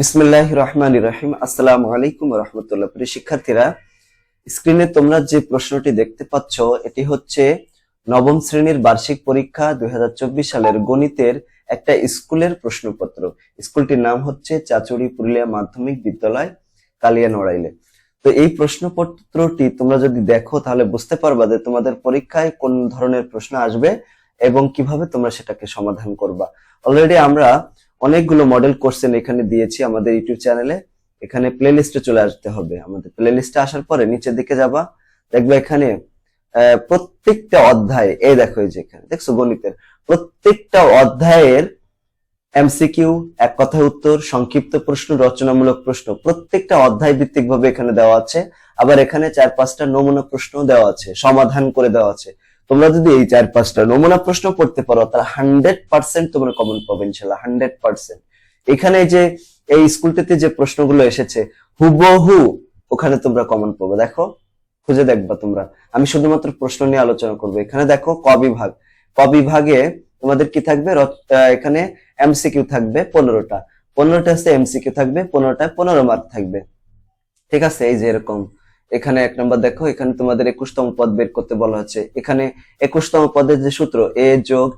বিসমিল্লাহ রহমান রহিম। আসসালামু আলাইকুম রহমতুল্লাহ। প্রিয় শিক্ষার্থীরা, স্ক্রিনে তোমরা যে প্রশ্নটি দেখতে পাচ্ছ, এটি হচ্ছে নবম শ্রেণির বার্ষিক পরীক্ষা দুই সালের গণিতের একটা স্কুলের প্রশ্নপত্র। স্কুলটির নাম হচ্ছে চাচুড়ি পুরুলিয়া মাধ্যমিক বিদ্যালয় কালিয়া নড়াইলে তো এই প্রশ্নপত্রটি তোমরা যদি দেখো, তাহলে বুঝতে পারবা যে তোমাদের পরীক্ষায় কোন ধরনের প্রশ্ন আসবে এবং কীভাবে তোমরা সেটাকে সমাধান করবা। অলরেডি আমরা অনেকগুলো মডেল কোশ্চেন এখানে দিয়েছি আমাদের ইউটিউব চ্যানেলে এখানে প্লে লিস্টে চলে আসতে হবে। আমাদের প্লে লিস্টে আসার পরে নিচের দিকে যাবা। দেখবে এখানে প্রত্যেকটা অধ্যায়, এই দেখো এই যে এখানে, দেখছ গণিতের? প্রত্যেকটা অধ্যায়ের এমসিকিউ এক কথায় উত্তর, সংক্ষিপ্ত প্রশ্ন, রচনামূলক প্রশ্ন, প্রত্যেকটা অধ্যায় ভিত্তিক ভাবে এখানে দেওয়া আছে। আবার এখানে চার পাঁচটা নমুনা প্রশ্ন দেওয়া আছে, সমাধান করে দেওয়া আছে। তোমরা যদি এই চার পাঁচটা নমুনা প্রশ্ন পড়তে পারো, তাহলে হান্ড্রেড পার্সেন্ট তোমরা কমন পাবে ইনশাল্লাহ, হান্ড্রেড পার্সেন্ট। এখানে যে, এই স্কুলটিতে যে প্রশ্নগুলো এসেছে, হুবহু ওখানে তোমরা কমন পাবে। দেখো, খুঁজে দেখবা তোমরা। আমি শুধুমাত্র প্রশ্ন নিয়ে আলোচনা করব। এখানে দেখো, ক বিভাগ। ক বিভাগে তোমাদের কি থাকবে? এখানে এমসিকিউ থাকবে পনেরোটা। পনেরোটা আছে এমসিকিউ থাকবে, পনেরোটায় পনেরো মার্ক থাকবে। ঠিক আছে? এই যে এরকম। এখানে এক নম্বর দেখো, এখানে তোমাদের একুশতম পদ বের করতে বলা হচ্ছে। এখানে একুশতম পদের যে সূত্র, এ যোগ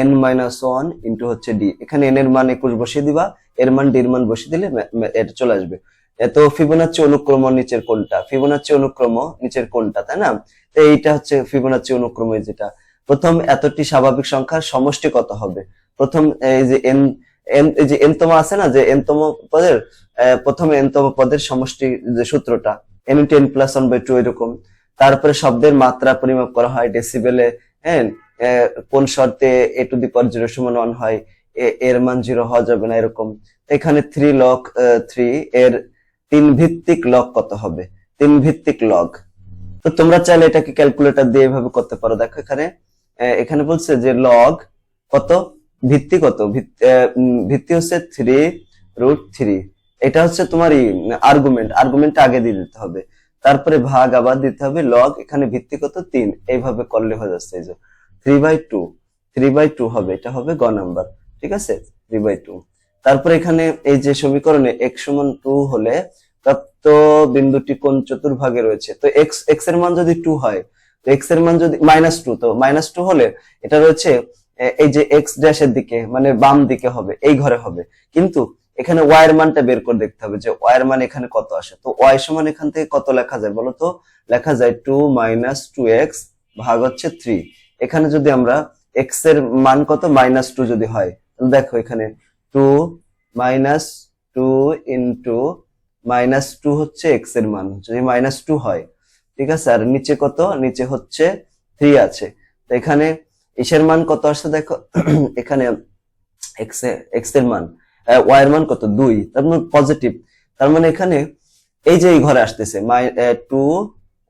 এন মাইনাস ওয়ান ইন্টু হচ্ছে ডি। এখানে এন এর মান একুশ বসিয়ে দিবা, এর মান ডির মান বসিয়ে দিলে এটা চলে আসবে। এত ফিবোনাচ্চি অনুক্রম নিচের কোনটা ফিবোনাচ্চি অনুক্রম নিচের কোনটা তাই না? তো এইটা হচ্ছে ফিবোনাচ্চি অনুক্রম যেটা। প্রথম এতটি স্বাভাবিক সংখ্যার সমষ্টি কত হবে? প্রথম, এই যে এন এন, এই যে এনতম আছে না, যে এনতম পদের প্রথম এনতম পদের সমষ্টি যে সূত্রটা n into n plus one by two এরকম। তারপরে শব্দের মাত্রা পরিমাপ করা হয় ডেসিবেলে হ্যাঁ? কোন শর্তে a to the power zero সমান ওয়ান হয় এর মান জিরো হওয়া যাবে না, এরকম। এখানে থ্রি লক থ্রি এর তিন ভিত্তিক লক কত হবে? তিন ভিত্তিক লগ তো তোমরা চাইলে এটাকে ক্যালকুলেটর দিয়ে এভাবে করতে পারো। দেখো এখানে এখানে বলছে যে লগ কত? ভিত্তি কত? ভিত্তি হচ্ছে থ্রি রুট থ্রি এটা হচ্ছে তোমার আর্গুমেন্ট আর্গুমেন্ট আগে দিয়ে দিতে হবে। তারপরে ভাগ আবার দিতে হবে। লগ এখানে ভিত্তি কত? তিন। এইভাবে করলে হয়ে যাচ্ছে এই যে three by two three by two হবে। এটা হবে গ নাম্বার ঠিক আছে? থ্রি বাই টু তারপরে এখানে এই যে সমীকরণে এক্স সমান টু হলে প্রাপ্ত বিন্দুটি কোন চতুর্ভাগে রয়েছে? তো এক্স এক্সের মান যদি টু হয়, তো এক্সের মান যদি মাইনাস টু তো মাইনাস টু হলে এটা রয়েছে এই যে এক্স ড্যাশের দিকে মানে বাম দিকে হবে, এই ঘরে হবে। কিন্তু এখানে ওয়াই এর মানটা বের করে দেখতে হবে যে ওয়াই এর মান এখানে কত আসে। তো ওয়াই সমান এখান থেকে কত লেখা যায় বলো তো? লেখা যায় টু মাইনাস টু এক্স ভাগ হচ্ছে থ্রি এখানে যদি আমরা এক্সের মান কত? মাইনাস টু যদি হয়, তাহলে দেখো এখানে two minus two into minus two হচ্ছে এক্সের মান। যদি মাইনাস টু হয়, ঠিক আছে? আর নিচে কত? নিচে হচ্ছে থ্রি আছে। তো এখানে ইসের মান কত আসছে দেখো? এখানে এক্স এক্সের মান। ওয়াই এর মান কত? দুই। তার মানে পজিটিভ তার মানে এখানে এই যে এই ঘরে আসতেছে টু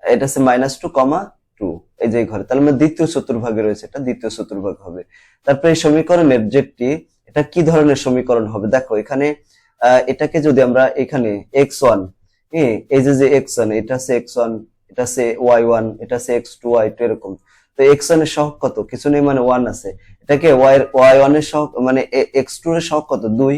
এটা হচ্ছে মাইনাস টু কমা টু এই যে ঘরে। তার মানে দ্বিতীয় চতুর্ভাগে রয়েছে এটা, দ্বিতীয় চতুর্ভাগ হবে। তারপরে এই সমীকরণের যেটি এটা কি ধরনের সমীকরণ হবে? দেখো, এখানে এটাকে যদি আমরা এখানে এক্স ওয়ান এই যে এক্স ওয়ান এটা হচ্ছে এক্স ওয়ান এটা হচ্ছে ওয়াই ওয়ান এটা হচ্ছে এক্স টু ওয়াই টু এরকম। তো এক্স ওয়ানের সহগ কত? কিছু নেই মানে ওয়ান আছে। এটাকে ওয়াই ওয়াই ওয়ানের সহগ মানে এক্স টু এর সহগ কত? দুই।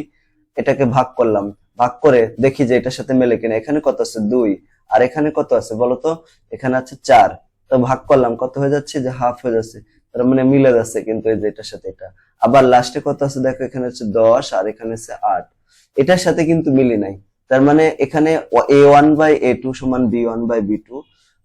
এটাকে ভাগ করলাম। ভাগ করে দেখি যে এটার সাথে মেলে কিনা। এখানে কত আছে? দুই। আর এখানে কত আছে বলতো? এখানে আছে চার। তো ভাগ করলাম, কত হয়ে যাচ্ছে? যে হাফ হয়ে যাচ্ছে। তার মানে মিলে যাচ্ছে কিন্তু এই যে এটার সাথে এটা। আবার লাস্টে কত আছে? দেখো, এখানে হচ্ছে দশ আর এখানে হচ্ছে আট। এটার সাথে কিন্তু মিলি নাই। তার মানে এখানে a one by a two সমান b one by b two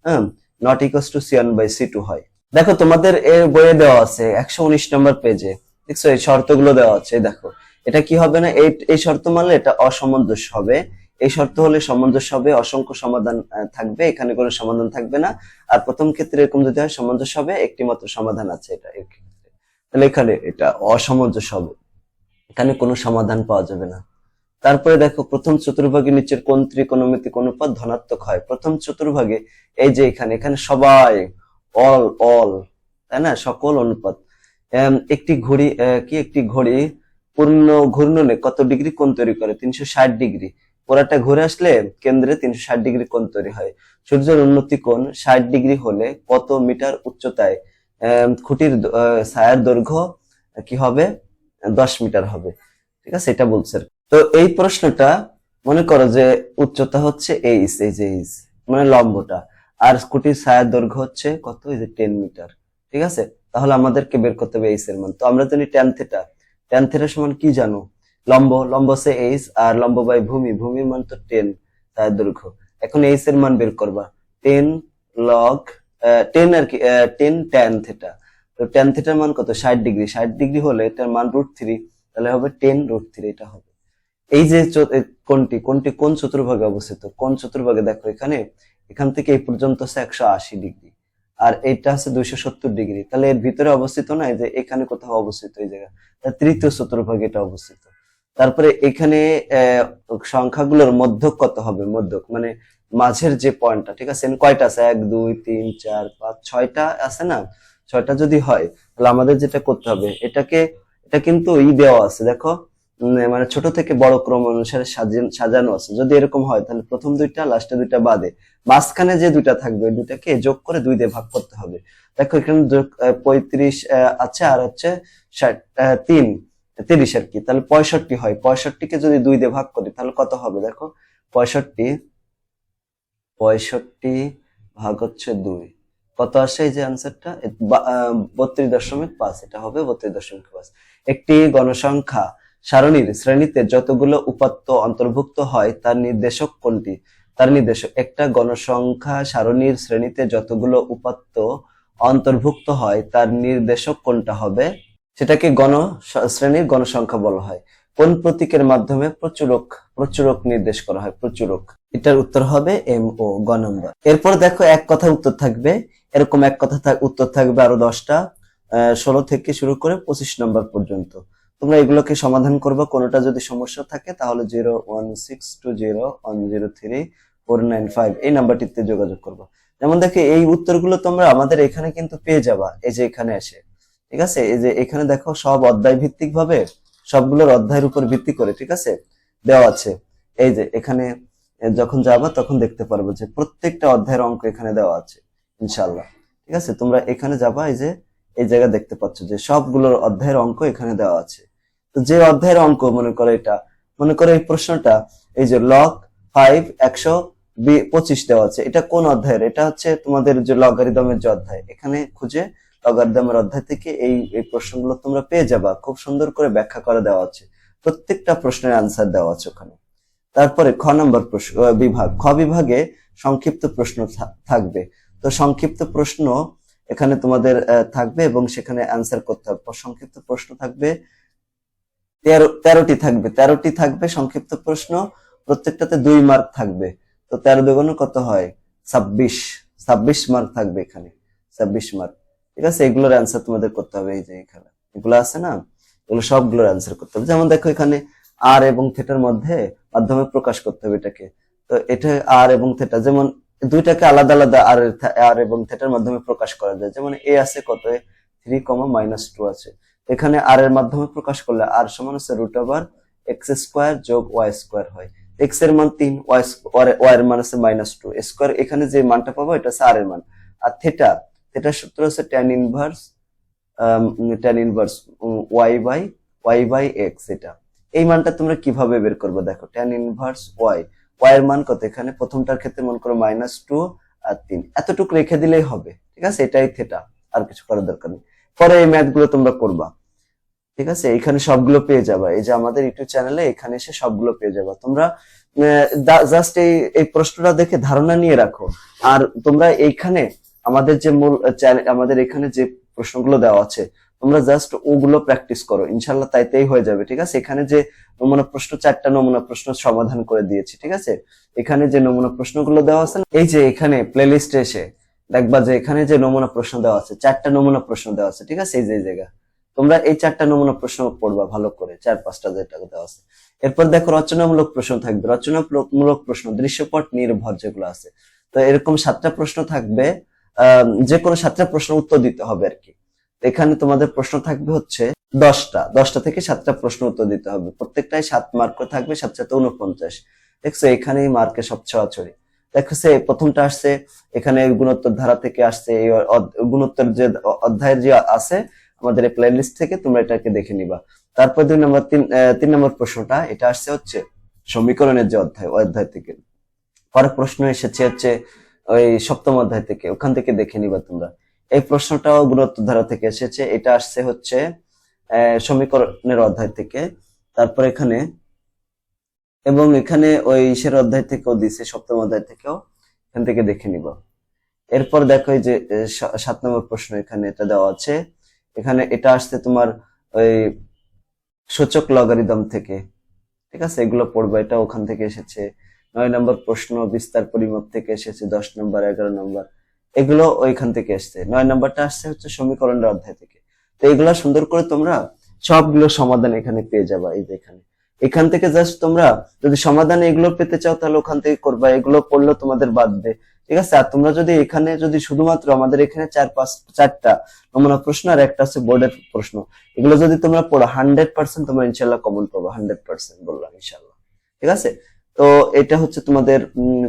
হ্যাঁ? Not equals to c one by c two হয়। দেখো, তোমাদের এর বইয়ে দেওয়া আছে, একশো উনিশ নম্বর পেজে দেখছ, এই শর্তগুলো দেওয়া আছে দেখো। এটা কি হবে না? এই এই শর্ত মানলে এটা অসামঞ্জস্য হবে। এই শর্ত হলে সামঞ্জস্য হবে, অসংখ্য সমাধান থাকবে, এখানে কোনো সমাধান থাকবে না। আর প্রথম ক্ষেত্রে এরকম যদি হয় সামঞ্জস্য হবে একটি মাত্র সমাধান আছে এটা তাহলে এখানে এটা অসামঞ্জস্য হবে। এখানে কোনো সমাধান পাওয়া যাবে না। তারপরে দেখো, প্রথম চতুর্ভাগে নিচের কোন ত্রিকোণমিতিক অনুপাত ধনাত্মক হয়। প্রথম চতুর্ভাগে এই যে এখানে এখানে সবাই অল অল তাই না? সকল অনুপাত। একটি ঘড়ি কি একটি ঘড়ি? পূর্ণ ঘূর্ণনে কত ডিগ্রি কোণ তৈরি করে? তিনশো ষাট ডিগ্রি। পুরাটা ঘুরে আসলে কেন্দ্রে তিনশো ষাট ডিগ্রি কোণ তৈরি হয়। সূর্যের উন্নতি কোণ ষাট ডিগ্রি হলে কত মিটার উচ্চতায়? খুঁটির ছায়ার দৈর্ঘ্য কি হবে? দশ মিটার হবে। ঠিক আছে? এটা বলছে তো এই প্রশ্নটা মনে করো যে উচ্চতা হচ্ছে এইচ এই যে মানে লম্বটা। আর স্কুটির ছায়ার দৈর্ঘ্য হচ্ছে কত? এই যে টেন মিটার ঠিক আছে? তাহলে আমাদেরকে বের করতে হবে এইচ এর মান তো আমরা জানি ট্যান থেটা ট্যান থেটা সমান কি জানো? লম্ব লম্ব সে এইচ আর লম্ব বাই ভূমি। ভূমির মান তো টেন ছায়ার দৈর্ঘ্য। এখন এইচ এর মান বের করবা। টেন লগ টেন আর কি টেন ট্যান থেটা তো ট্যান থেটার মান কত? ষাট ডিগ্রি। ষাট ডিগ্রি হলে এটার মান রুট থ্রি তাহলে হবে টেন রুট থ্রি এটা হবে। এই যে কোনটি? কোনটি কোন চতুর্ভাগে অবস্থিত? কোন চতুর্ভাগে? দেখো এখানে এখান থেকে এই পর্যন্ত হচ্ছে একশো আশি ডিগ্রি। আর এটা হচ্ছে দুইশো সত্তর ডিগ্রি। তাহলে এর ভিতরে অবস্থিত না যে এখানে কোথাও অবস্থিত, এই জায়গা তাহলে তৃতীয় চতুর্ভাগে এটা অবস্থিত। তারপরে এখানে সংখ্যাগুলোর মধ্যক কত হবে? মধ্যক মানে মাঝের যে পয়েন্টটা, ঠিক আছে? কয়টা আছে? এক, দুই, তিন, চার, পাঁচ, ছয়টা আছে না? ছয়টা যদি হয়, তাহলে আমাদের যেটা করতে হবে, এটাকে, এটা কিন্তু ই দেওয়া আছে, দেখো। মানে ছোট থেকে বড় ক্রম অনুসারে সাজানো আছে। যদি এরকম হয়, তাহলে প্রথম দুইটা লাস্টে দুইটা বাদে। মাঝখানে যে দুইটা থাকবে দুইটাকে যোগ করে দুই দিয়ে ভাগ করতে হবে। দেখো, এখানে পঁয়ত্রিশ আছে, আর হচ্ছে তিন, তিরিশ আর কি। তাহলে পঁয়ষট্টি হয়। পঁয়ষট্টিকে যদি দুই দিয়ে ভাগ করি, তাহলে কত হবে? দেখো, পঁয়ষট্টি পঁয়ষট্টি ভাগ হচ্ছে দুই। কত আসে এই যে আনসারটা বত্রিশ দশমিক পাঁচ। এটা হবে বত্রিশ দশমিক পাঁচ। একটি গণসংখ্যা। সারণীর শ্রেণীতে যতগুলো উপাত্ত অন্তর্ভুক্ত হয়, তার নির্দেশক কোনটি? তার নির্দেশক একটা গণসংখ্যা সারণীর শ্রেণীতে যতগুলো উপাত্ত অন্তর্ভুক্ত হয়, তার নির্দেশক কোনটা হবে? সেটাকে গণ শ্রেণির গণসংখ্যা বলা হয়। কোন প্রতীকের মাধ্যমে প্রচুরক প্রচুরক নির্দেশ করা হয়? প্রচুরক। এটার উত্তর হবে এম ও, গ নম্বর। এরপর দেখো এক কথা উত্তর থাকবে। এরকম এক কথা উত্তর থাকবে আরও দশটা ষোলো থেকে শুরু করে পঁচিশ নম্বর পর্যন্ত। তোমরা এগুলোকে সমাধান করবে। কোনোটা যদি সমস্যা থাকে, তাহলে zero one six two zero one zero three four nine five এই নাম্বারটিতে যোগাযোগ করব। যেমন দেখো, এই উত্তরগুলো তোমরা আমাদের এখানে কিন্তু পেয়ে যাবা, এই যে এখানে এসে। ঠিক আছে? এই যে এখানে দেখো, সব অধ্যায় ভিত্তিক ভাবে সবগুলোর অধ্যায়ের উপর ভিত্তি করে, ঠিক আছে? দেওয়া আছে। এই যে এখানে যখন যাবা, তখন দেখতে পারব যে প্রত্যেকটা অধ্যায়ের অঙ্ক এখানে দেওয়া আছে ইনশাল্লাহ ঠিক আছে? তোমরা এখানে যাবা, এই যে, এই জায়গা দেখতে পাচ্ছ যে সবগুলোর অধ্যায়ের অঙ্ক এখানে দেওয়া আছে। তো যে অধ্যায়ের অঙ্ক মনে করো এটা, মনে করো এই প্রশ্নটা, এই যে লক ফাইভ একশো পঁচিশ দেওয়া আছে, এটা কোন অধ্যায়ের? এটা হচ্ছে তোমাদের যে লগারিদমের যে অধ্যায়, এখানে খুঁজে লগারিদমের অধ্যায় থেকে এই এই প্রশ্নগুলো তোমরা পেয়ে যাবা, খুব সুন্দর করে ব্যাখ্যা করে দেওয়া আছে, প্রত্যেকটা প্রশ্নের আনসার দেওয়া আছে ওখানে। তারপরে খ নম্বর প্রশ্ন বিভাগ, খ বিভাগে সংক্ষিপ্ত প্রশ্ন থাকবে, তো সংক্ষিপ্ত প্রশ্ন এখানে তোমাদের থাকবে এবং সেখানে অ্যান্সার করতে হবে, সংক্ষিপ্ত প্রশ্ন থাকবে তেরো, তেরোটি থাকবে। তেরোটি থাকবে, সংক্ষিপ্ত প্রশ্ন, প্রত্যেকটাতে দুই মার্ক থাকবে। তো তেরো দুগুণ কত হয়? ছাব্বিশ। ছাব্বিশ মার্ক থাকবে এখানে। ছাব্বিশ মার্ক ঠিক আছে? এগুলোর অ্যান্সার তোমাদের করতে হবে এই যে এখানে। এগুলো আছে না? এগুলো সবগুলোর অ্যান্সার করতে হবে। যেমন দেখো এখানে আর এবং থেটার মধ্যে মাধ্যমে প্রকাশ করতে হবে এটাকে। তো এটা আর এবং থেটা যেমন দুইটাকে আলাদা আলাদা আর আর এবং থেটার মাধ্যমে প্রকাশ করা যায়। যেমন এ আছে কত? থ্রি কমা মাইনাস টু আছে। এখানে আর এর মাধ্যমে প্রকাশ করলে আর সমান হচ্ছে রুট ওভার এক্স স্কোয়ার যোগ ওয়াই স্কোয়ার হয়। এক্সের মান তিন ওয়াই এর মান আছে মাইনাস টু স্কোয়ার এখানে যে মানটা পাবো, এটা হচ্ছে আর এর মান। আর থেটা থেটার সূত্র হচ্ছে tan inverse tan inverse y by y by x এটা এই মানটা তোমরা কীভাবে বের করবে দেখো ট্যান ইনভার্স ওয়াই ওয়াই এর মান কত? এখানে প্রথমটার ক্ষেত্রে মনে করো মাইনাস টু আর তিন। এতটুকু রেখে দিলেই হবে, ঠিক আছে? এটাই থেটা আর কিছু করার দরকার নেই। পরে এই ম্যাথগুলো তোমরা করবা। ঠিক আছে? এখানে সবগুলো পেয়ে যাবা। এই যে আমাদের ইউটিউব চ্যানেলে এখানে এসে সবগুলো পেয়ে যাবা। তোমরা জাস্ট এই এই প্রশ্নটা দেখে ধারণা নিয়ে রাখো। আর তোমরা এইখানে আমাদের যে মূল আমাদের এখানে যে প্রশ্নগুলো দেওয়া আছে, তোমরা জাস্ট ওগুলো প্র্যাকটিস করো। ইনশাল্লাহ তাইতেই হয়ে যাবে। ঠিক আছে? এখানে যে নমুনা প্রশ্ন, চারটা নমুনা প্রশ্ন সমাধান করে দিয়েছি। ঠিক আছে? এখানে যে নমুনা প্রশ্নগুলো দেওয়া আছে এই যে এখানে প্লেলিস্টে এসে দেখবা যে এখানে যে নমুনা প্রশ্ন দেওয়া আছে, চারটা নমুনা প্রশ্ন দেওয়া আছে, ঠিক আছে? এই যে জায়গা। তোমরা এই চারটা নমুনা প্রশ্ন পড়বা ভালো করে, চার, পাঁচটা যেটা দেওয়া আছে। এরপর দেখো রচনামূলক প্রশ্ন থাকবে। রচনামূলক প্রশ্ন, দৃশ্যপট নির্ভর যেগুলো আছে। তো এরকম সাতটা প্রশ্ন থাকবে যে কোনো সাতটা প্রশ্ন উত্তর দিতে হবে আর কি। তো এখানে তোমাদের প্রশ্ন থাকবে হচ্ছে দশটা। দশটা থেকে সাতটা প্রশ্ন উত্তর দিতে হবে। প্রত্যেকটাই সাত মার্ক থাকবে সাত সাথে উনপঞ্চাশ দেখছ, এখানেই মার্কে সব ছড়াছড়ি। দেখো সে প্রথমটা আসছে, এখানে গুণোত্তর ধারা থেকে আসছে, এই গুণোত্তর যে অধ্যায়ের যে আছে, আমাদের এই প্লেলিস্ট থেকে তোমরা এটাকে দেখে নিবা। তারপর দুই নম্বর, তিন তিন নম্বর প্রশ্নটা, এটা আসছে হচ্ছে সমীকরণের যে অধ্যায় অধ্যায় থেকে। পরের প্রশ্ন এসেছে হচ্ছে ওই সপ্তম অধ্যায় থেকে, ওখান থেকে দেখে নিবা তোমরা। এই প্রশ্নটাও গুরুত্ব ধারা থেকে এসেছে, এটা আসছে হচ্ছে সমীকরণের অধ্যায় থেকে। তারপর এখানে এবং এখানে ওই ইসের অধ্যায় থেকেও দিছে, সপ্তম অধ্যায় থেকেও। এখান থেকে দেখে নিব। এরপর দেখো যে সাত নম্বর প্রশ্ন এখানে এটা দেওয়া আছে। এখানে এটা আসছে তোমার ওই সূচক লগারিদম থেকে। ঠিক আছে? এগুলো পড়ব। এটা ওখান থেকে এসেছে। নয় নম্বর প্রশ্ন, বিস্তার পরিমাপ থেকে এসেছে। দশ নম্বর, এগারো নম্বর। এগুলো ওইখান থেকে এসছে নয় নম্বরটা আসছে হচ্ছে সমীকরণের অধ্যায় থেকে। তো এগুলা সুন্দর করে তোমরা সবগুলো সমাধান এখানে পেয়ে যাবা। এই যে এখানে। এখান থেকে জাস্ট তোমরা যদি সমাধান এগুলো পেতে চাও, তাহলে ওখান থেকে করবা এগুলো পড়লে তোমাদের বাদবে ঠিক আছে? আর তোমরা যদি এখানে যদি শুধুমাত্র আমাদের এখানে চার পাঁচ, চারটা নমুনা প্রশ্ন আর একটা আছে বোর্ডের প্রশ্ন। এগুলো যদি তোমরা পড়ো হান্ড্রেড পার্সেন্ট তোমরা ইনশাল্লাহ কমন পাবো হান্ড্রেড পার্সেন্ট বললাম ইনশাল্লাহ ঠিক আছে? তো এটা হচ্ছে তোমাদের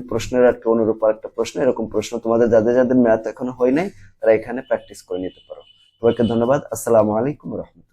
প্রশ্নের একটা অনুরূপ একটা প্রশ্ন। এরকম প্রশ্ন তোমাদের, যাদের যাদের ম্যাথ এখনও হয় নাই, তারা এখানে প্র্যাকটিস করে নিতে পারো। সবাইকে ধন্যবাদ। আসসালামু আলাইকুম রহমতুল্লাহ।